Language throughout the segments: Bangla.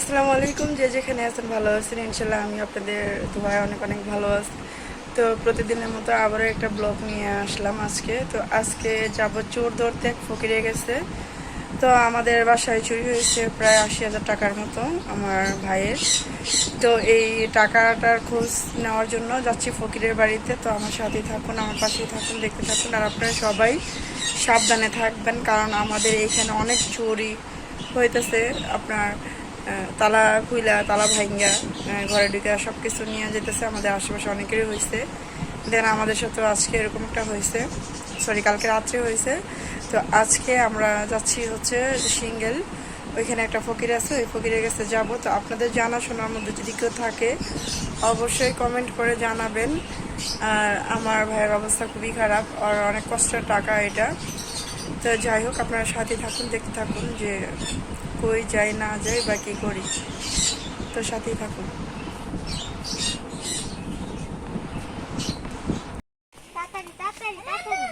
আসসালামু আলাইকুম, যে যেখানে আছেন ভালো আছেন ইনশাল্লাহ আমি আপনাদের দুবাই অনেক অনেক ভালো আছি। তো প্রতিদিনের মতো আবারও একটা ব্লগ নিয়ে আসলাম আজকে। তো আজকে যাব চোর ধরতে এক ফকিরে গেছে। তো আমাদের বাসায় চুরি হয়েছে প্রায় আশি হাজার টাকার মতো আমার ভাইয়ের। তো এই টাকাটার খোঁজ নেওয়ার জন্য যাচ্ছি ফকিরের বাড়িতে। তো আমার সাথেই থাকুন, আমার পাশেই থাকুন, দেখতে থাকুন। আর আপনারা সবাই সাবধানে থাকবেন, কারণ আমাদের এইখানে অনেক চুরি হইতেছে। আপনার তালা খুইলা তালা আহ, ঘরে ঢুকে সব কিছু নিয়ে যেতেছে আমাদের আশেপাশে অনেকেরই হয়েছে দেন আমাদের সাথেও আজকে এরকম একটা হয়েছে সরি কালকে রাত্রে হয়েছে তো আজকে আমরা যাচ্ছি হচ্ছে সিঙ্গেল। ওইখানে একটা ফকির আছে ওই ফকিরের কাছে যাব। তো আপনাদের জানাশোনার মধ্যে যদি কেউ থাকে অবশ্যই কমেন্ট করে জানাবেন। আর আমার ভাইয়ের অবস্থা খুবই খারাপ আর অনেক কষ্টের টাকা এটা। তো যাই হোক আপনারা সাথে থাকুন দেখতে থাকুন যে কই যাই না যাই বা কী করি? তো সাথেই থাকুন। তাড়াতাড়ি তাড়াতাড়ি তাড়াতাড়ি।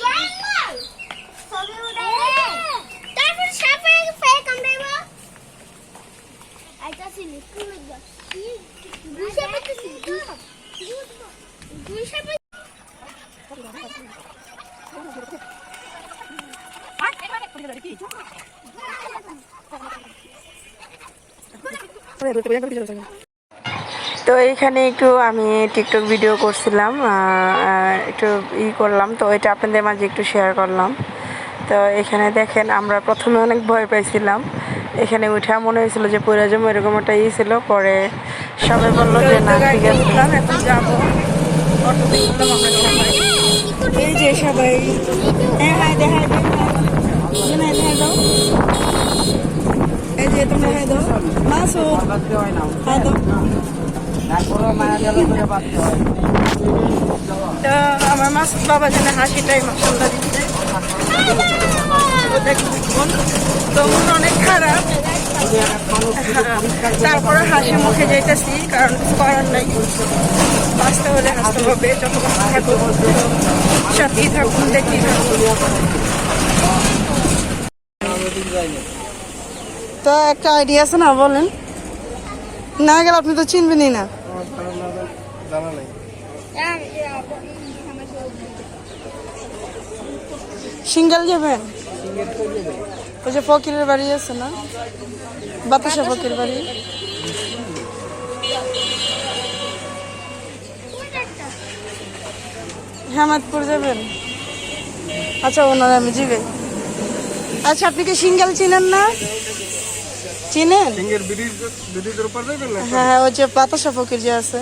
জঙ্গল! তো এইখানে একটু আমি টিকটক ভিডিও করছিলাম একটু ই করলাম, তো এটা আপনাদের মাঝে একটু শেয়ার করলাম। তো এখানে দেখেন আমরা প্রথমে অনেক ভয় পাইছিলাম। এখানে উঠে মনে হয়েছিল যে পুরো জমা এরকম একটা ই ছিল, পরে সবাই বলল যে না, ঠিক আছে। এই যে সবাই। হ্যাঁ যে আমার মাস বাবা যেন হাসিটাই মাসাল্লাহ দিচ্ছে দেখুন, তো মন অনেক খারাপ। তারপরে হাসি মুখে যেতেছি কারণ কিছু করার নাই। বাঁচতে হলে হাসতে হবে থাকুন সাথেই থাকুন থাকুন। তো একটা আইডিয়া আছে না বলেন। না গেলে আপনি তো চিনবেনই না। সিঙ্গেল যাবেন? ওই যে ফকিরের বাড়ি আছে না বাতাসা ফকির বাড়ি হেমাদপুর যাবেন আচ্ছা ওনার আমি জিবে আচ্ছা আপনি কি সিঙ্গেল চিনেন না চিনেন হ্যাঁ হ্যাঁ ওই যে বাতাসা ফকির যে আছে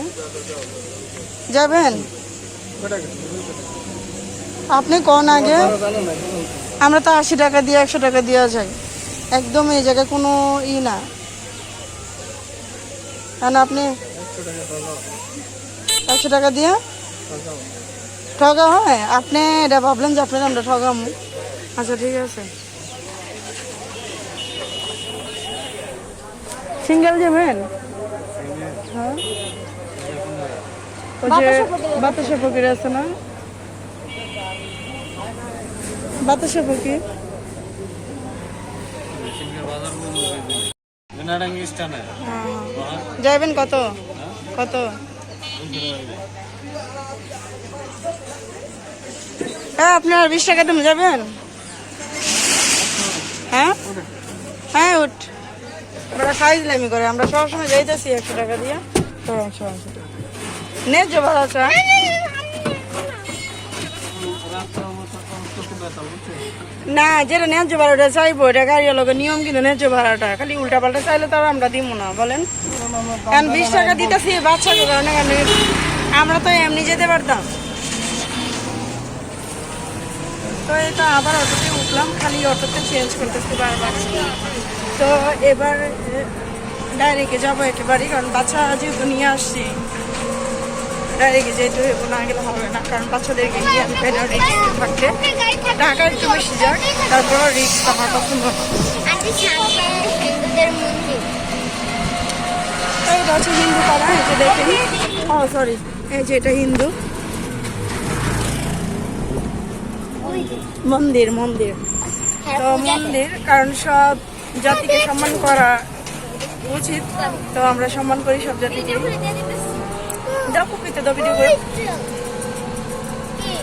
যাবেন আপনি কোন আগে আমরা তো আশি টাকা দিয়ে একশো টাকা দেওয়া যায়। একদম এই জায়গায় কোনো ই না। কারণ আপনি একশো টাকা দিয়ে? ঠগা হয়। আপনি এটা ভাবলেন যে আপনার আমরা ঠগামু। আচ্ছা ঠিক আছে। সিঙ্গেল যাবেন? হ্যাঁ। বাতাসা ফকির আছে না? বাতাসা স্টানে যাবেন কত? কত? হ্যাঁ আপনার বিশ টাকা তুমি যাবেন হ্যাঁ? হ্যাঁ উঠ। আমরা খাই দিলামি করে আমরা সবসময় যাইতেছি একশো টাকা দিয়ে। তো একশো ন্যায্য ভাড়া না, যেটা ন্যায্য ভাড়াটা চাইব, এটা গাড়ির লোকের নিয়ম কিন্তু ন্যায্য ভাড়াটা। খালি উল্টা পাল্টা চাইলে তো আমরা দিব না, বলেন? কারণ বিশ টাকা দিতেছি বাচ্চাকে কারণে আমরা তো এমনি যেতে পারতাম। তো এটা আবার অটোতে উঠলাম, খালি অটোতে চেঞ্জ করতেছি বারবার। তো এবার ডাইরেক্টে যাব একেবারেই, কারণ বাচ্চা যেহেতু নিয়ে আসছি ডাইরেক্টে যেতে হইব না গেলে হবে না, কারণ বাচ্চাদেরকে নিয়ে আমি পেলে রিক্স থাকতে টাকা একটু বেশি যাক, তারপর রিক্স আমার পছন্দ এটা হিন্দু পাড়া এটা দেখেন। ও সরি এই যে এটা হিন্দু। মন্দির মন্দির। তো মন্দির, কারণ সব জাতিকে সম্মান করা উচিত, তো আমরা সম্মান করি সব জাতিকে দাও পুকুরিতে দাও ভিডিও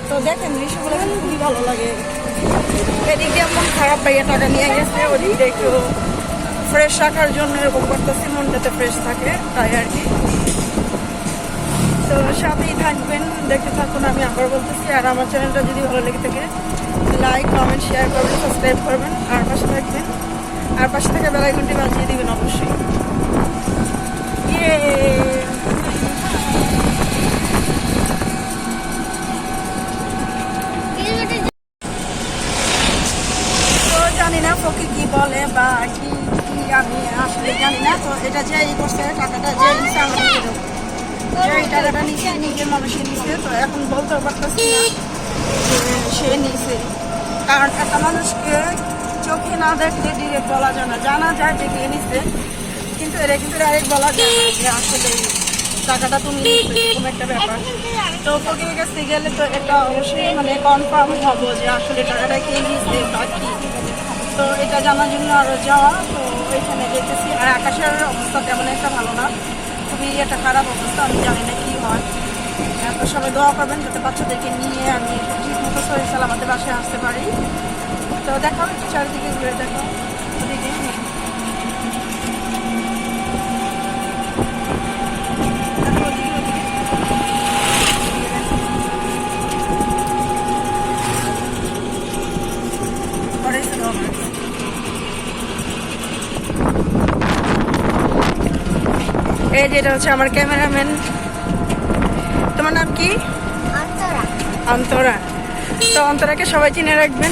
তো দেখেন, দৃশ্যগুলো খুবই ভালো লাগে। এদিক দিয়ে মন খারাপ পাইয়া টাকা নিয়ে গেছে, ওদিক দিয়ে একটু ফ্রেশ রাখার জন্য এরকম করতেছি, মনটাতে ফ্রেশ থাকে, তাই আর কি। তো সাথেই থাকবেন, দেখতে থাকুন, আমি আবার বলতেছি, আর আমার চ্যানেলটা যদি ভালো লেগে থাকে লাইক কমেন্ট শেয়ার করবেন সাবস্ক্রাইব করবেন, আর পাশে থাকবেন। আর পাশে থেকে বেলাইকনটি বাজিয়ে দিবেন, অবশ্যই। ইয়ে তো না কি বলে বা কি কি আমি আসলে জানি না, তো এটা যে ই করছে, টাকাটা যে নিচ্ছে আমাকে দিয়ে টাকাটা নিচ্ছে নিজের মানুষের নিচ্ছে তো এখন বলতে পারতেছি না যে সে নিছে। কারণ একটা মানুষকে চোখে না দেখলে ডিরেক্ট বলা যায় না, জানা যায় যে কে নিচ্ছে কিন্তু এটা কিন্তু ডাইরেক্ট বলা যায় না যে আসলে টাকাটা তুমি এরকম একটা ব্যাপার। তো ফকিরের কাছে গেলে তো এটা অবশ্যই মানে কনফার্ম হব যে আসলে টাকাটা কে নিচ্ছে বা কি। তো এটা জানার জন্য আরও যাওয়া, তো এখানে যেতেছি। আর আকাশের অবস্থা তেমন একটা ভালো না। খুবই একটা খারাপ অবস্থা, আমি জানি না কী হয়। তো সবাই দোয়া করবেন যাতে বাচ্চাদেরকে নিয়ে আমি ঠিক মতো শরীর সালামাতে বাসায় আসতে পারি। তো একটু চারিদিকে ঘুরে দেখো ওদিকে দেখো, ওদিকে, ওদিকে। পরে এসে দেওয়া হবে। এই যে এটা হচ্ছে আমার ক্যামেরাম্যান। তোমার নাম কি? অন্তরা। অন্তরা। তো অন্তরাকে সবাই চিনে রাখবেন।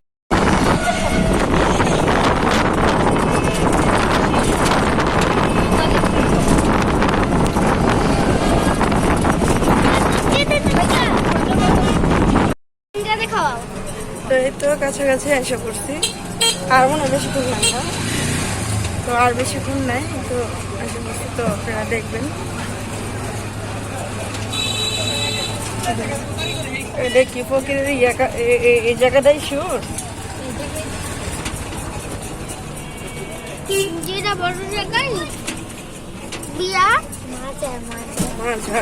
তো কাছাকাছি এসে পড়ছি। আর মনে হয় বেশিক্ষণ নাই না। তো আর বেশি বেশিক্ষণ নাই তো এসে পড়ছি তো আপনারা দেখবেন। এটা কি এ- এই জায়গাটাই শিওর যেটা বড় জায়গায় বিয়া মাজা মাজা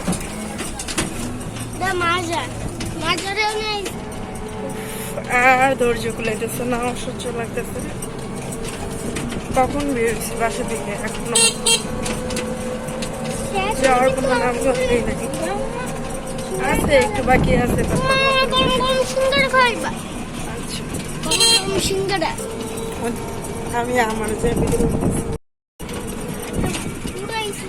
দা মাজা মাজারেও নেই। আর ধৈর্য কুলাইতেছে না, অসহ্য লাগতেছে। কখন বেরোচ্ছি বাসা থেকে এখনও যাওয়ার কোনো নাম করতেই নাকি? আছে, একটু বাকি আছে আচ্ছা। আমি আমার যে ভিডিও বানাচ্ছি। পুরাইছে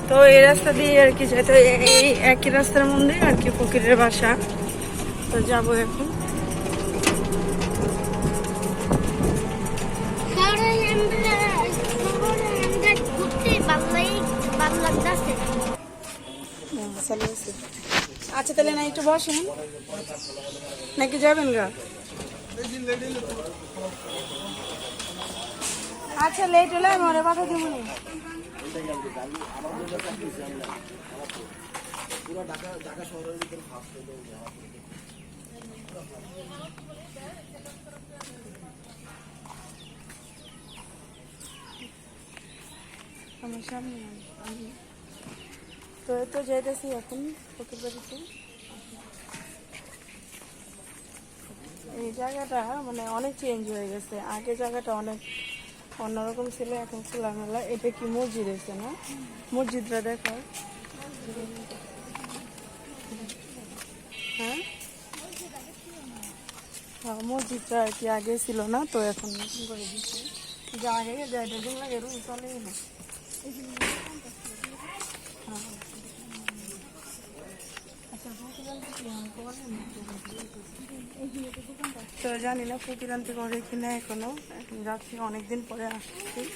তো এই রাস্তা দিয়ে আর কি যাই তো এই একই রাস্তার মধ্যে আর কি ফকিরের বাসা। তো যাব এখন। আচ্ছা তাহলে না একটু বসেন। নাকি যাবেন গা? আচ্ছা লেট হলে আমি ওরে পাঠা দিব। না আমার সামনে আমি তো তো যাইতেছি এখন ফকির বাড়িতে। এই জায়গাটা মানে অনেক চেঞ্জ হয়ে গেছে। আগে জায়গাটা অনেক অন্যরকম ছিল এখন খোলামেলা। এটা কি মসজিদ এসে না? মসজিদটা দেখো হ্যাঁ? হ্যাঁ, মসজিদটা আর কি আগে ছিল না তো এখন নতুন করে দিচ্ছে যে আগে দেখুন লাগে চলে না হ্যাঁ। আচ্ছা ফকিরান কি আমাকে বলেন না? তো জানি না ফকিরান্তি করে কিনা এখনও যাচ্ছি অনেকদিন পরে আসছি হ্যাঁ।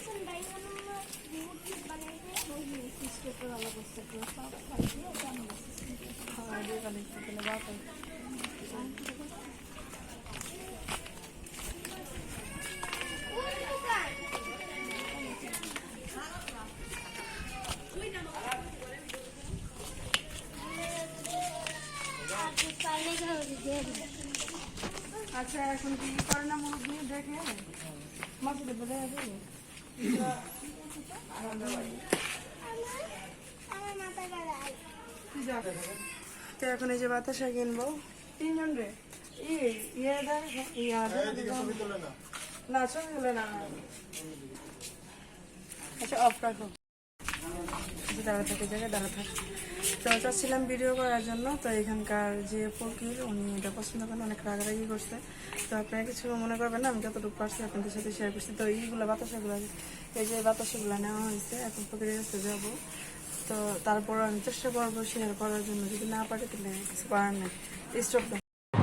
আচ্ছা এখন কি করে না মুখ দিয়ে দেখে? মাঝে বলে যাবে তো? এখন এই যে বাতাসা কিনবো। তিনজন রে। ই ইয়ে না। তুলে না। আচ্ছা অফ রাখো। দাঁড়া থাকে জায়গায় দাঁড়া থাকে। তো চাচ্ছিলাম ভিডিও করার জন্য, তো এখানকার যে ফকির, উনি এটা পছন্দ করেন, অনেক রাগারাগি করছে। তো আপনারা কিছু মনে করবেন না, আমি যতটুকু পারছি আপনাদের সাথে শেয়ার করছি। তো এইগুলো বাতাসাগুলো, এই যে বাতাসাগুলো নেওয়া হয়েছে, এখন ফকিরের কাছে যাব। তো তারপর আমি চেষ্টা করব শেয়ার করার জন্য, যদি না পারি তাহলে কিছু করার নেই। স্টপ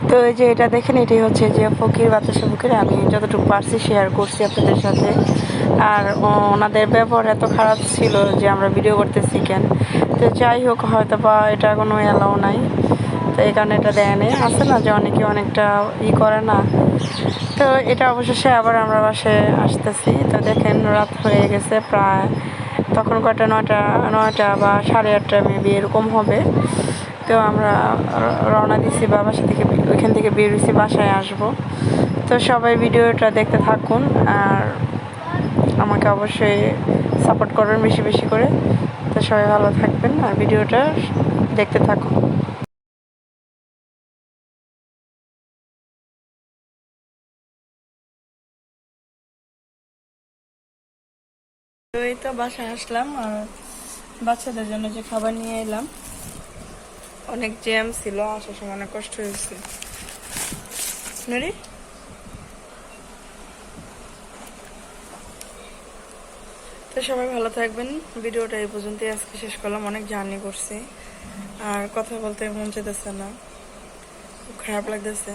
তো এই যে এটা দেখেন, এটাই হচ্ছে যে ফকির বাতাসা ফকির আমি যতটুকু পারছি শেয়ার করছি আপনাদের সাথে। আর ওনাদের ব্যবহার এত খারাপ ছিল যে আমরা ভিডিও করতেছি কেন? তো যাই হোক হয়তো বা এটা কোনো অ্যালাউ নাই। তো এই কারণে এটা দেয় নেই। আছে না যে অনেকে অনেকটা ই করে না? তো এটা অবশেষে আবার আমরা বাসায় আসতেছি। তো দেখেন, রাত হয়ে গেছে প্রায় তখন কয়টা নয়টা নয়টা বা সাড়ে আটটা মেবি এরকম হবে। তো আমরা রওনা দিছি বা বাসা থেকে, ওইখান থেকে বের হয়েছি, বাসায় আসব। তো সবাই ভিডিওটা দেখতে থাকুন। আর আমাকে অবশ্যই সাপোর্ট করবেন বেশি বেশি করে। তো সবাই ভালো থাকবেন আর ভিডিওটা দেখতে থাকুন। তো এই তো বাসায় আসলাম আর বাচ্চাদের জন্য যে খাবার নিয়ে এলাম। অনেক জ্যাম ছিল, আসার সময় অনেক কষ্ট হয়েছে। নুরি? তো সবাই ভালো থাকবেন। ভিডিওটা এই পর্যন্তই। আজকে শেষ করলাম। অনেক জার্নি করছি। আর কথা বলতে মন চাইতেছে না। খুব খারাপ লাগতেছে।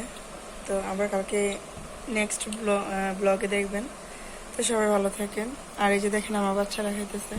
তো আবার কালকে নেক্সট ব্লগে দেখবেন। তো সবাই ভালো থাকেন। আর এই যে দেখেন আমার বাচ্চারা খাইতেছে।